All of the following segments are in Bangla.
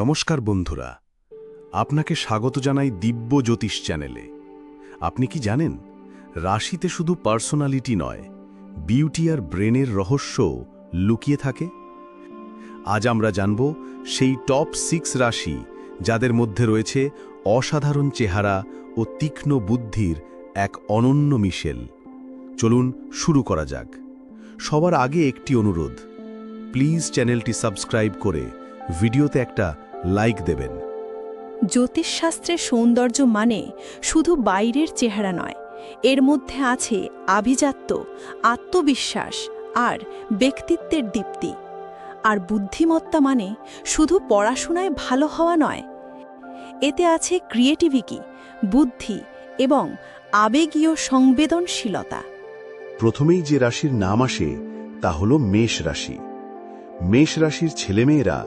নমস্কার বন্ধুরা, আপনাকে স্বাগত জানাই দিব্য জ্যোতিষ চ্যানেলে। আপনি কি জানেন, রাশিতে শুধু পার্সোনালিটি নয়, বিউটি আর ব্রেনের রহস্য লুকিয়ে থাকে? আজ আমরা জানব সেই টপ সিক্স রাশি যাদের মধ্যে রয়েছে অসাধারণ চেহারা ও তীক্ষ্ণ বুদ্ধির এক অনন্য মিশেল। চলুন শুরু করা যাক। সবার আগে একটি অনুরোধ, প্লিজ চ্যানেলটি সাবস্ক্রাইব করে ভিডিওতে একটা লাইক দেবেন। জ্যোতিষশাস্ত্রের সৌন্দর্য মানে শুধু বাইরের চেহারা নয় এর মধ্যে আছে আভিজাত্য আত্মবিশ্বাস আর ব্যক্তিত্বের দীপ্তি। আর বুদ্ধিমত্তা মানে শুধু পড়াশোনায় ভালো হওয়া নয় এতে আছে ক্রিয়েটিভিটি বুদ্ধি এবং আবেগীয় সংবেদনশীলতা। প্রথমেই যে রাশির নাম আসে তা হল মেষ রাশি। মেষ রাশির ছেলেমেয়েরা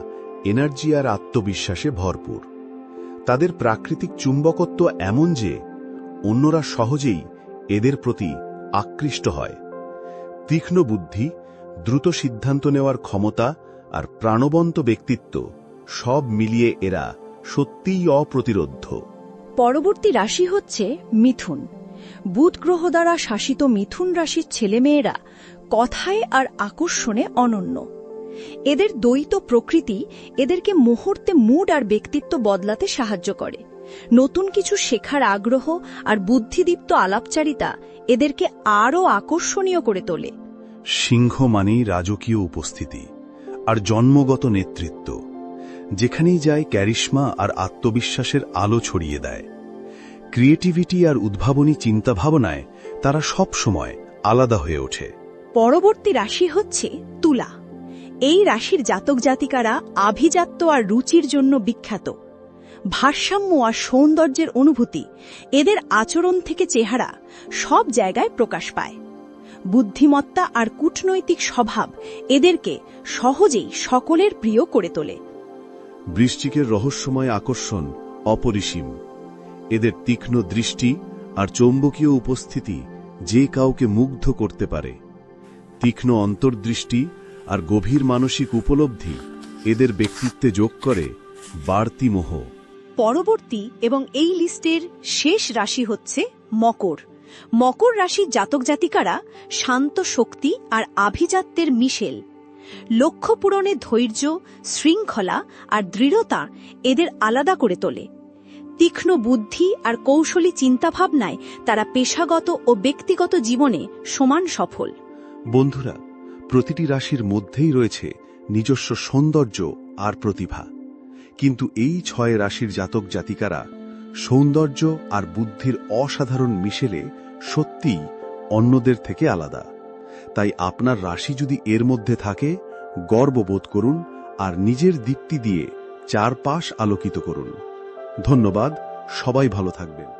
এনার্জি আর আত্মবিশ্বাসে ভরপুর। তাদের প্রাকৃতিক চুম্বকত্ব এমন যে, অন্যরা সহজেই এদের প্রতি আকৃষ্ট হয়। তীক্ষ্ণ বুদ্ধি, দ্রুত সিদ্ধান্ত নেওয়ার ক্ষমতা আর প্রাণবন্ত ব্যক্তিত্ব সব মিলিয়ে এরা সত্যিই অপ্রতিরোধ্য। পরবর্তী রাশি হচ্ছে মিথুন। বুধ গ্রহ দ্বারা শাসিত মিথুন রাশির ছেলেমেয়েরা কথায় আর আকর্ষণে অনন্য। এদের দ্বৈত প্রকৃতি এদেরকে মুহূর্তে মুড আর ব্যক্তিত্ব বদলাতে সাহায্য করে। নতুন কিছু শেখার আগ্রহ আর বুদ্ধিদীপ্ত আলাপচারিতা এদেরকে আরও আকর্ষণীয় করে তোলে। সিংহ মানেই রাজকীয় উপস্থিতি আর জন্মগত নেতৃত্ব যেখানেই যায় ক্যারিশমা আর আত্মবিশ্বাসের আলো ছড়িয়ে দেয়। ক্রিয়েটিভিটি আর উদ্ভাবনী চিন্তাভাবনায় তারা সব সময় আলাদা হয়ে ওঠে। পরবর্তী রাশি হচ্ছে তুলা। এই রাশির জাতক জাতিকারা আভিজাত্য আর রুচির জন্য বিখ্যাত। ভারসাম্য আর সৌন্দর্যের অনুভূতি এদের আচরণ থেকে চেহারা সব জায়গায় প্রকাশ পায়। বুদ্ধিমত্তা আর কূটনৈতিক স্বভাব এদেরকে সহজেই সকলের প্রিয় করে তোলে। বৃষ্টিকের রহস্যময় আকর্ষণ অপরিসীম। এদের তীক্ষ্ণ দৃষ্টি আর চৌম্বকীয় উপস্থিতি যে কাউকে মুগ্ধ করতে পারে। তীক্ষ্ণ অন্তর্দৃষ্টি আর গভীর মানসিক উপলব্ধি এদের ব্যক্তিত্বে যোগ করে বাড়তি মোহ। পরবর্তী এবং এই লিস্টের শেষ রাশি হচ্ছে মকর। মকর রাশির জাতক জাতিকারা শান্ত শক্তি আর আভিজাত্যের মিশেল। লক্ষ্য পূরণে ধৈর্য শৃঙ্খলা আর দৃঢ়তা এদের আলাদা করে তোলে। তীক্ষ্ণ বুদ্ধি আর কৌশলী চিন্তাভাবনায় তারা পেশাগত ও ব্যক্তিগত জীবনে সমান সফল। বন্ধুরা প্রতিটি রাশির মধ্যেই রয়েছে নিজস্ব সৌন্দর্য আর প্রতিভা। কিন্তু এই ছয় রাশির জাতক জাতিকারা সৌন্দর্য আর বুদ্ধির অসাধারণ মিশেলে সত্যিই অন্যদের থেকে আলাদা। তাই আপনার রাশি যদি এর মধ্যে থাকে, গর্ববোধ করুন আর নিজের দীপ্তি দিয়ে চারপাশ আলোকিত করুন। ধন্যবাদ, সবাই ভালো থাকবেন।